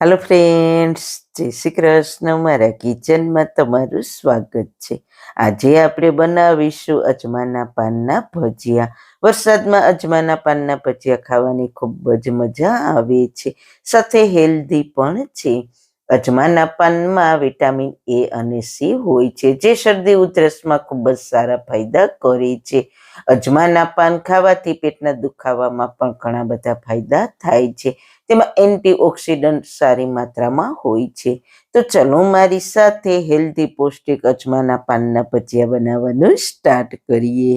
હાલો friends જય શ્રી કૃષ્ણ. મારા કિચનમાં તમારું સ્વાગત છે. આજે આપણે બનાવીશું અજમાના પાનના ભજીયા. વરસાદમાં અજમાના પાનના ભજીયા ખાવાની ખૂબ જ મજા આવે છે. સાથે હેલ્ધી પણ છે. અજમાના પાનમાં વિટામિન એ અને સી હોય છે, જે શરદી ઉધરસમાં ખૂબ જ સારા ફાયદા કરે છે. અજમાના પાન ખાવાથી પેટના દુખાવામાં પણ ઘણા બધા ફાયદા થાય છે. તેમાં એન્ટીઓક્સિડન્ટ સારી માત્રામાં હોય છે. તો ચલો મારી સાથે હેલ્ધી પૌષ્ટિક અજમાના પાનના ભજીયા બનાવવાનું સ્ટાર્ટ કરીએ.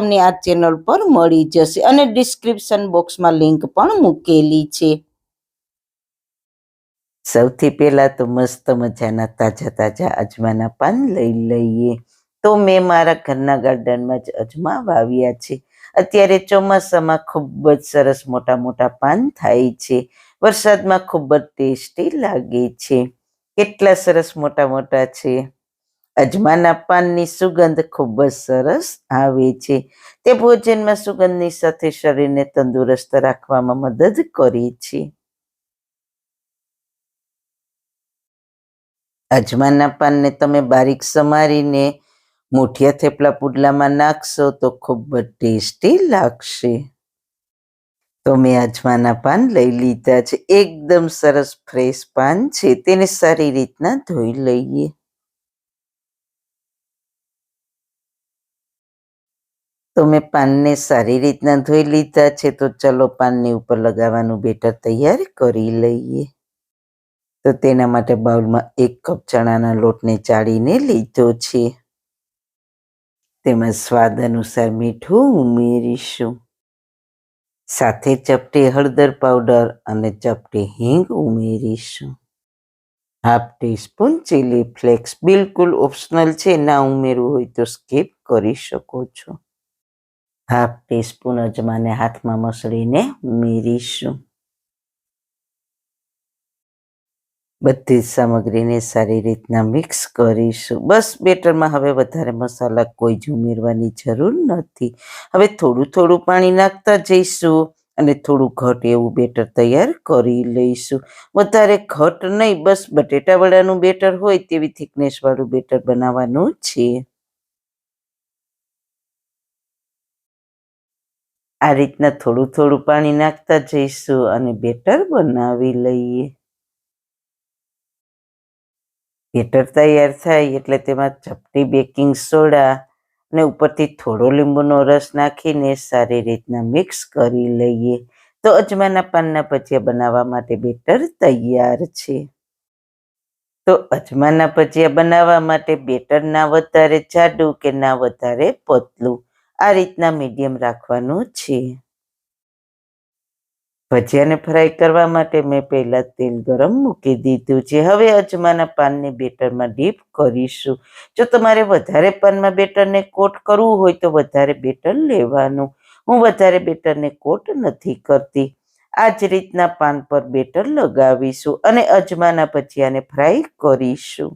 તમને આ ચેનલ પર મળી જશે અને ડિસ્ક્રિપ્શન બોક્સમાં લિંક પણ મૂકેલી છે. સૌથી પહેલા તો મસ્ત મજાના તાજા તાજા અજમાના પાન લઈ લઈએ. તો મેં મારા ઘરના ગાર્ડનમાં જ અજમા વાવ્યા છે. અત્યારે ચોમાસામાં ખૂબ જ સરસ મોટા મોટા પાન થાય છે. વરસાદમાં ખૂબ જ ટેસ્ટી લાગે છે. કેટલા સરસ મોટા મોટા છે. અજમાના પાનની સુગંધ ખૂબ જ સરસ આવે છે. તે ભોજનમાં સુગંધની સાથે શરીરને તંદુરસ્ત રાખવામાં મદદ કરે છે. અજમાના પાનને તમે બારીક સમારીને મુઠિયા થેપલા પુડલામાં નાખશો તો ખૂબ જ ટેસ્ટી લાગશે. તો મેં અજમાના પાન લઈ લીધા છે. એકદમ સરસ ફ્રેશ પાન છે. તેને સારી રીતના ધોઈ લઈએ. તો મેં પાનને સારી રીતના ધોઈ લીધા છે, તો ચલો પાનની ઉપર લગાવવાનું બેટર તૈયાર કરી લઈએ. તો તેના માટે બાઉલમાં એક કપ ચણાના લોટને ચાળીને લીધો છે. તેમાં સ્વાદ અનુસાર મીઠું ઉમેરીશું. સાથે ચપટી હળદર પાવડર અને ચપટી હિંગ ઉમેરીશું. હાફ ટીસ્પૂન ચીલી ફ્લેક્સ બિલકુલ ઓપ્શનલ છે, ના ઉમેરવું હોય તો સ્કીપ કરી શકો છો. હાફ ટીસ્પૂન અજમાને હાથમાં મસળીને ઉમેરીશું. બધી જ સામગ્રીને સારી રીતના મિક્સ કરીશું. બસ, બેટરમાં હવે વધારે મસાલા કોઈ જ ઉમેરવાની જરૂર નથી. હવે થોડું થોડું પાણી નાખતા જઈશું અને થોડું ઘટ એવું બેટર તૈયાર કરી લઈશું. વધારે ઘટ નહીં, બસ બટેટાવાળાનું બેટર હોય તેવી થિકનેસવાળું બેટર બનાવવાનું છે. આ રીતના થોડું થોડું પાણી નાખતા જઈશું અને બેટર બનાવી લઈએ. બેટર તૈયાર થાય એટલે તેમાં ચપટી બેકિંગ સોડા અને ઉપરથી થોડો લીંબુનો રસ નાખીને સારી રીતના મિક્સ કરી લઈએ. તો અજમાના પાનના ભજીયા બનાવવા માટે બેટર તૈયાર છે. તો અજમાના ભજીયા બનાવવા માટે બેટર ના વધારે જાડું કે ના વધારે પતલું? આ રીતના મીડિયમ રાખવાનું છે. ભજીયાને ફ્રાય કરવા માટે મેં પહેલાં તેલ ગરમ મૂકી દીધું છે. હવે અજમાના પાનને બેટરમાં ડીપ કરીશું. જો તમારે વધારે પાનમાં બેટરને કોટ કરવું હોય તો વધારે બેટર લેવાનું. હું વધારે બેટરને કોટ નથી કરતી. આ જ રીતના પાન પર બેટર લગાવીશું અને અજમાના ભજીયાને ફ્રાય કરીશું.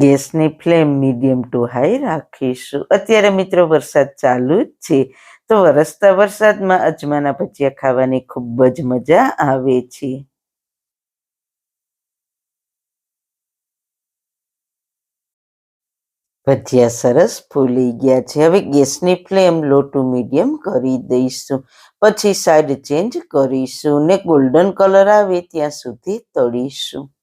ગેસની ફ્લેમ મીડિયમ ટુ હાઈ રાખીશું. અત્યારે મિત્રો વરસાદ ચાલુ જ છે. તો વરસતા વરસાદમાં અજમાના ભજીયા ખાવાની ખૂબ જ મજા આવે છે. ભજીયા સરસ ફૂલી ગયા છે. હવે ગેસની ફ્લેમ લો ટુ મીડિયમ કરી દઈશું. પછી સાઈડ ચેન્જ કરીશું ને ગોલ્ડન કલર આવે ત્યાં સુધી તળીશું.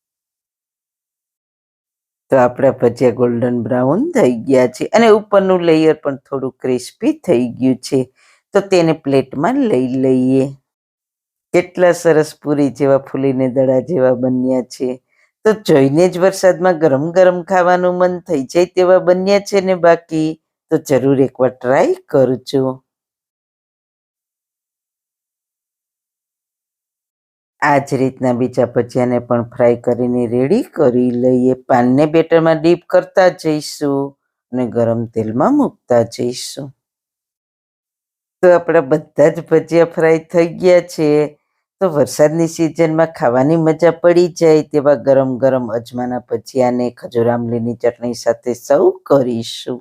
તો આપણા ભજીયા ગોલ્ડન બ્રાઉન થઈ ગયા છે અને ઉપરનું લેયર પણ થોડું ક્રિસ્પી થઈ ગયું છે. તો તેને પ્લેટમાં લઈ લઈએ. કેટલા સરસ પૂરી જેવા ફૂલીને દડા જેવા બન્યા છે. તો જોઈને જ વરસાદમાં ગરમ ગરમ ખાવાનું મન થઈ જાય તેવા બન્યા છે ને બાકી તો જરૂર એકવાર ટ્રાય કરજો. આ જ રીતના બીજા ભજીયાને પણ ફ્રાય કરીને રેડી કરી લઈએ. પાનને બેટરમાં ડીપ કરતા જઈશું અને ગરમ તેલમાં મૂકતા જઈશું. તો આપણા બધા જ ભજીયા ફ્રાય થઈ ગયા છે. તો વરસાદની સિઝનમાં ખાવાની મજા પડી જાય તેવા ગરમ ગરમ અજમાના ભજીયાને ખજૂર આમલીની ચટણી સાથે સૌ કરીશું.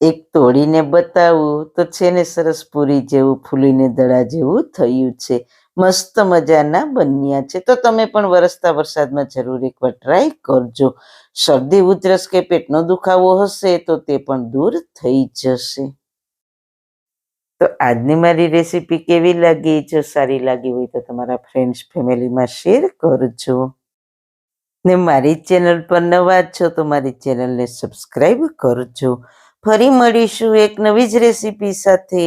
એક તોડીને બતાવું તો છે ને સરસ પૂરી જેવું, ફૂલીને દડા જેવું થયું છે. મસ્ત મજાના બન્યા છે. તો તમે પણ વરસતા વરસાદમાં જરૂર એકવાર ટ્રાય કરજો. શરદી, ઉધરસ કે પેટનો દુખાવો હશે તો તે પણ દૂર થઈ જશે. તો આજની મારી રેસીપી કેવી લાગી? જો સારી લાગી હોય તો તમારા ફ્રેન્ડ્સ ફેમિલીમાં શેર કરજો. ને મારી ચેનલ પર નવા છો તો મારી ચેનલને સબસ્ક્રાઈબ કરજો. ફરી મળીશું એક નવી જ રેસીપી સાથે.